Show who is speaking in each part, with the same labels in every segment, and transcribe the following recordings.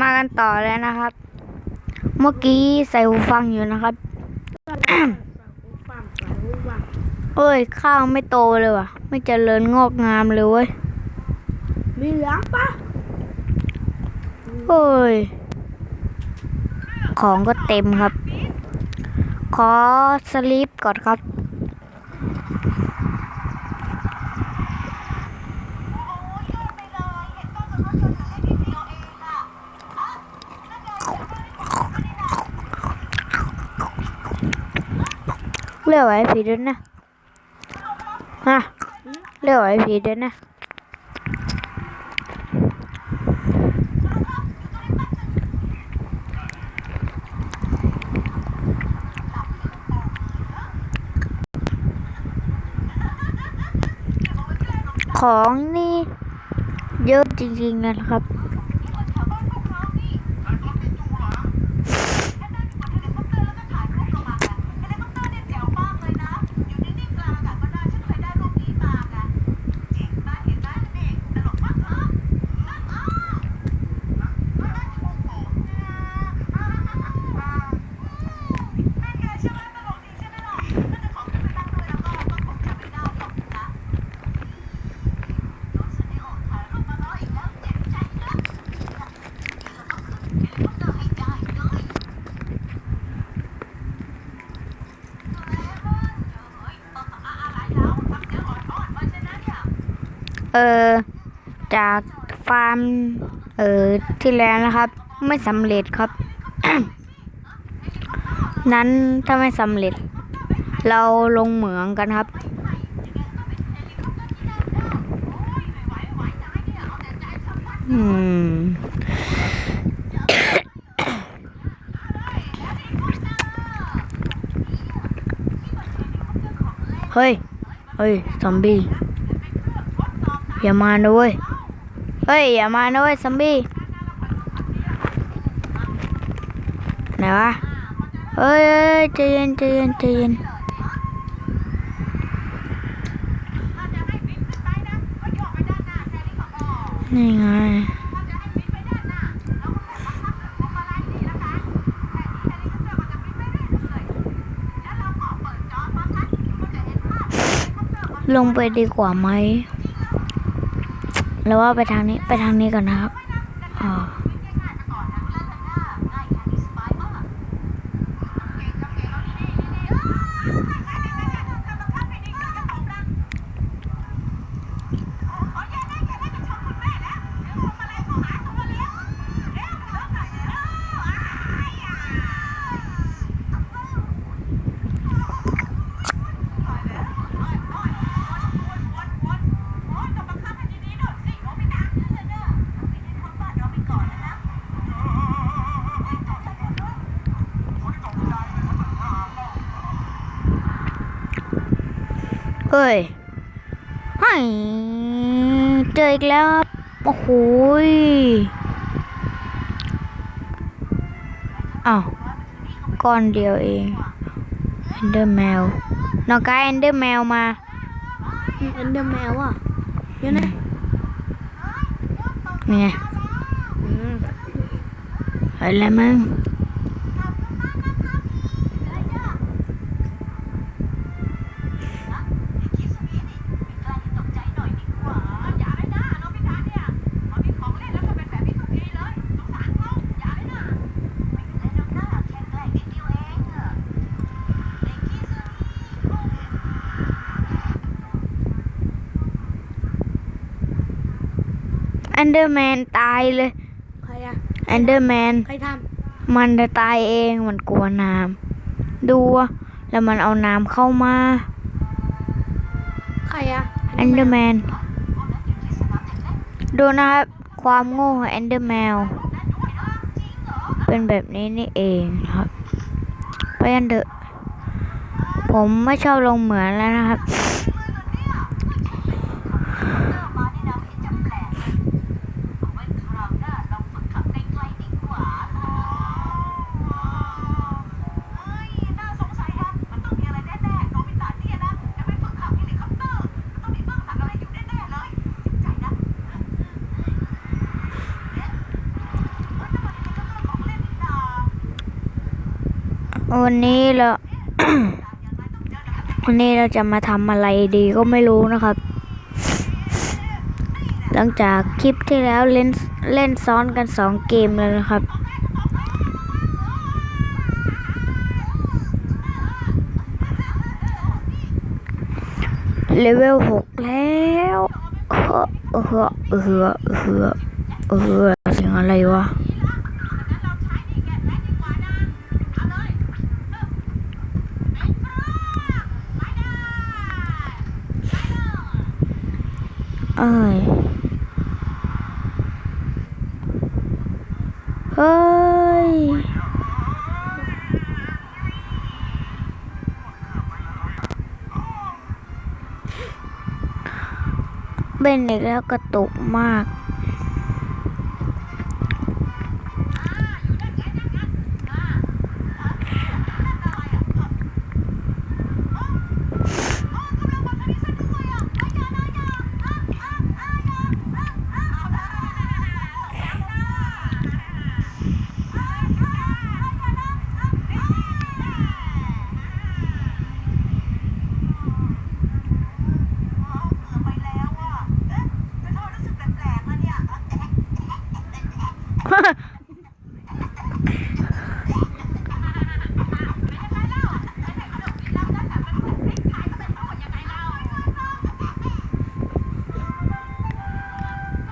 Speaker 1: มากันต่อแล้วนะครับ เมื่อกี้ใส่หูฟังอยู่นะครับเอ้ย ข้าวไม่โตเลยว่ะ ไม่เจริญงอกงามเลยเว้ย
Speaker 2: มีเหลืองปะ
Speaker 1: เอ้ย ของก็เต็มครับ ขอสลีปก่อนครับ เลือกไว้ผีเด้วยนะฮะเลือกไว้ผีเด้วยนะของนี่เยอะจริงๆนะครับ เออจากฟาร์มเออที่แล้วนะครับ ไม่สำเร็จครับ นั้นถ้าไม่สำเร็จ เราลงเหมืองกันครับอืมเฮ้ย เฮ้ย ซอมบี้ อย่ามานะเว้ย เฮ้ย อย่ามานะเว้ยซอมบี้ไหนวะเฮ้ยเฮ้ยใจเย็นใจเย็นใจเย็นนี่ไงลงไปดีกว่าไหม แล้วว่าไปทางนี้ไปทางนี้ก่อนนะครับอ๋อ เอ้ยให้เจออีกแล้วครับโอ้โหยอ้าวก้อนเดียวเองเอนเดอร์แมวน้องกายเอนเดอร์แมวมา
Speaker 2: เอ็นเดอร์แมวอะเดี๋ยวนะ
Speaker 1: นี่ไง
Speaker 2: อืม
Speaker 1: เฮ้ยอะไรมึง อนเดอร์แมนตายเลย
Speaker 2: ใครอะ
Speaker 1: เอนเดอร์แมน
Speaker 2: ใครท
Speaker 1: มันจะตายเองมันกลัวน้ำดูอะแล้วมันเอาน้ำเข้ามาำ
Speaker 2: ใครอะ
Speaker 1: เอนเดอร์แมนดูนะครับ ความโง่ของเอนเดอร์แมวเป็นแบบนี้นี่เองครับไปกันเถอะผมไม่ชอบลงเหมือนแล้วนะครับ วันนี้เรา วันนี้เราจะมาทำอะไรดีก็ไม่รู้นะครับ หลังจากคลิปที่แล้วเล่นเล่นซ้อนกันสองเกมแล้วนะครับเลเวลหกแล้วเฮ้อเออเฮ้อเออเฮ้อเอเฮ้อเออเฮ้อเสียงอะไรวะ เอ้ยเฮ้ย เป็นเด็กแล้วกระตุกมาก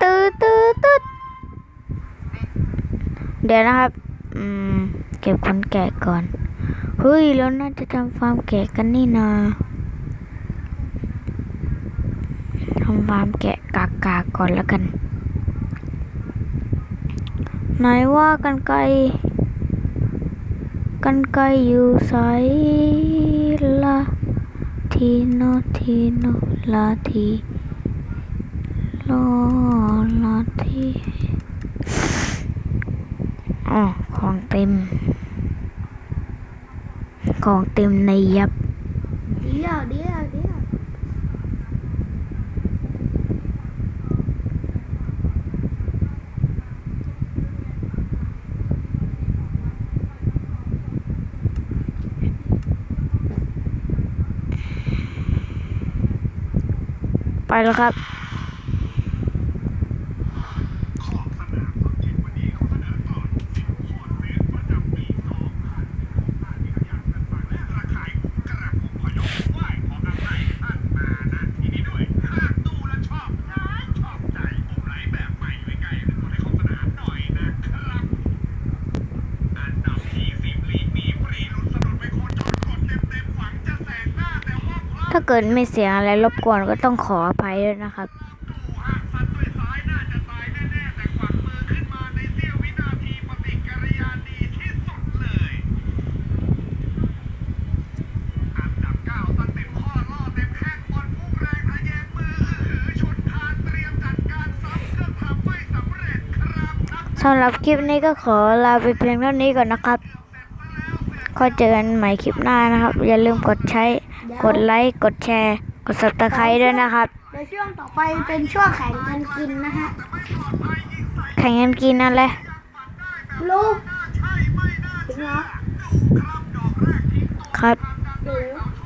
Speaker 1: ตื้อตื้อตื้อ เดี๋ยวนะครับ อืม เก็บคนแกะก่อน เฮ้ยแล้วน่าจะทำฟาร์มแกะกันนี่นาทำฟาร์มแกะกากาก่อนแล้วกัน ไหนว่ากันไกล กันไกลอยู่ไสละทีโนทีโนลาทีโลลาที อ๋อของเต็ม ของเต็มในยับ
Speaker 2: เดี๋ยวเดี๋ยวเดี๋ยว
Speaker 1: ไปแล้วครับ ถ้า เกิดมีเสียงอะไรรบกวนก็ต้องขออภัยด้วยนะครับ สำหรับคลิปนี้ก็ขอลาไปเพียงเท่านี้ก่อนนะครับ ก็เจอกันใหม่คลิปหน้านะครับ อย่าลืมกดใช้ กดไลค์ กดแชร์ กด subscribe ด้วยนะครับ
Speaker 2: เดี๋ยวช่วงต่อไปเป็นช่วงแข่งกันกินนะฮะ
Speaker 1: แข่งกันกินนั่นแหละ
Speaker 2: ลูกถึงเหรอ
Speaker 1: ครับ
Speaker 2: เดี๋ยว